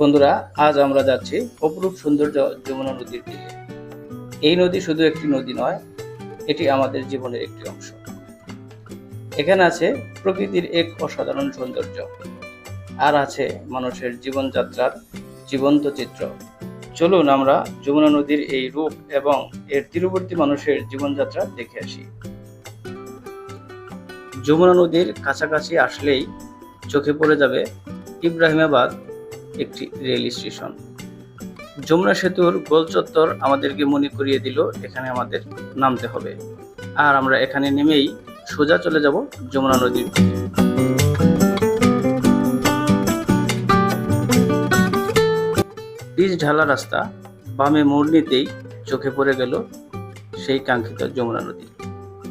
বন্ধুরা, আজ আমরা যাচ্ছি অপরূপ সৌন্দর্য যমুনা নদীর দিকে এই নদী শুধু একটি নদী নয়, এটি আমাদের জীবনের একটি অংশ। এখানে আছে প্রকৃতির এক অসাধারণ সৌন্দর্য। আর আছে মানুষের জীবনযাত্রার জীবন্ত চিত্র। চলুন আমরা যমুনা নদীর এই রূপ এবং এর তীরবর্তী মানুষের জীবনযাত্রা দেখে আসি। যমুনা নদীর কাছাকাছি আসলেই চোখে পড়ে যাবে ইব্রাহিমাবাদ একটি রেল স্টেশন। যমুনা সেতুর গোল চত্বর আমাদেরকে মনে করিয়ে দিল, এখানে আমাদের নামতে হবে। আর আমরা এখানে নেমেই সোজা চলে যাব যমুনা নদীর পিচ ঢালা রাস্তা, বামে মোড় নিতেই চোখে পড়ে গেল সেই কাঙ্ক্ষিত যমুনা নদী।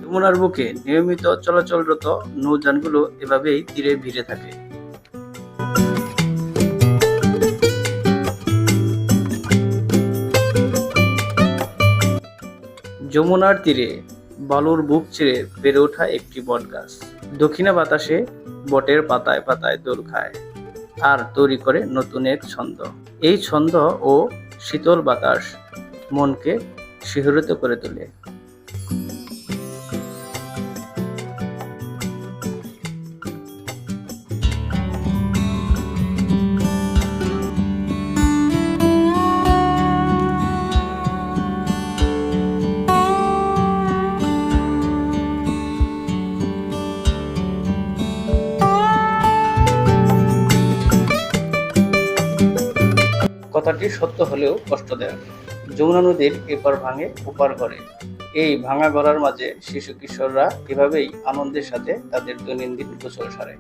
যমুনার বুকে নিয়মিত চলাচলরত নৌযানগুলো এভাবেই তীরে ভিড়ে থাকে। যমুনার তীরে বালুর বুক ছেড়ে বেড়ে ওঠা একটি বট গাছ। দক্ষিণা বাতাসে বটের পাতায় পাতায় দোল খায় আর তৈরি করে নতুন এক ছন্দ। এই ছন্দ ও শীতল বাতাস মনকে শিহরিত করে তোলে। কথাটি সত্য হলেও কষ্টদায়ক যমুনা নদীর এপার ভাঙে, ওপার করে এই ভাঙা গড়ার মাঝে শিশু কিশোররা এভাবেই আনন্দের সাথে তাদের দৈনন্দিন গোসল সারে।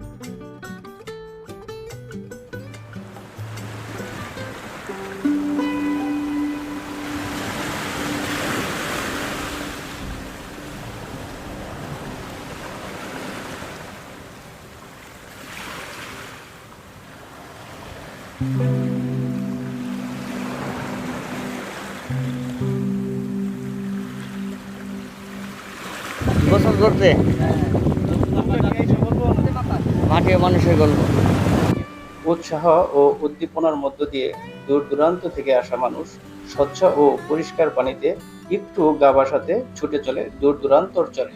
গোসল করতে? মাঠে মানুষের গল্প। উৎসাহ ও উদ্দীপনার মধ্য দিয়ে দূর দূরান্ত থেকে আসা মানুষ স্বচ্ছ ও পরিষ্কার পানিতে একটু গা ভাসাতে ছুটে চলে দূর দূরান্তর চলে।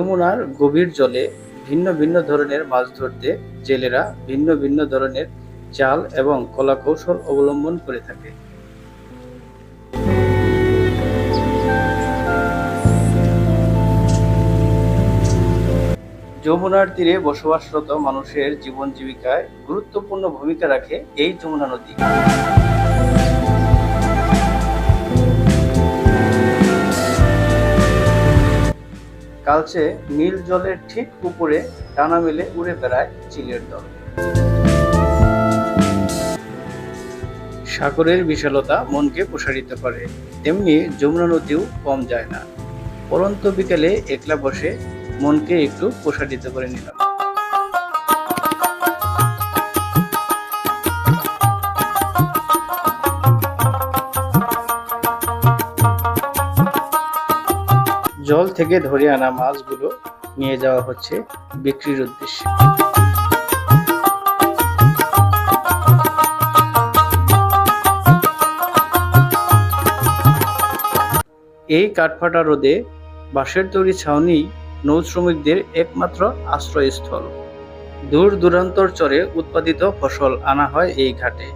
যমুনার গভীর জলে ভিন্ন ভিন্ন ধরনের মাছ ধরতে জেলেরা ভিন্ন ভিন্ন ধরনের চাল এবং কলাকৌশল অবলম্বন করে থাকে। যমুনার তীরে বসবাসরত মানুষের জীবন জীবিকায় গুরুত্বপূর্ণ ভূমিকা রাখে এই যমুনা নদী। কালচে নীল জলের ঠিক উপরে ডানা মেলে উড়ে বেড়ায় চিলের দল। সাগরের বিশালতা মনকে প্রসারিত করে, তেমনি যমুনা নদীও কম যায় না। পরন্ত বিকেলে একলা বসে মনকে একটু প্রসারিত করে নিলাম। জল থেকে ধরে আনা মাছগুলো নিয়ে যাওয়া হচ্ছে বিক্রির উদ্দেশ্যে। এই কাঠফাটা রোদে বাঁশের তৈরি ছাউনি নৌ শ্রমিকদের একমাত্র আশ্রয়স্থল। দূর দূরান্তর চরে উৎপাদিত ফসল আনা হয় এই ঘাটে,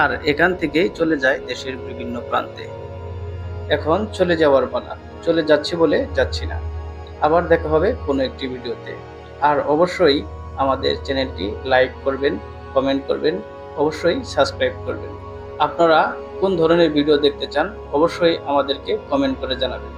আর এখান থেকেই চলে যায় দেশের বিভিন্ন প্রান্তে। এখন চলে যাওয়ার পালা। চলে যাচ্ছি বলে যাচ্ছি না। আবার দেখা হবে কোনো একটি ভিডিওতে। আর অবশ্যই আমাদের চ্যানেলটি লাইক করবেন, কমেন্ট করবেন, অবশ্যই সাবস্ক্রাইব করবেন। আপনারা কোন ধরনের ভিডিও দেখতে চান, অবশ্যই আমাদেরকে কমেন্ট করে জানাবেন।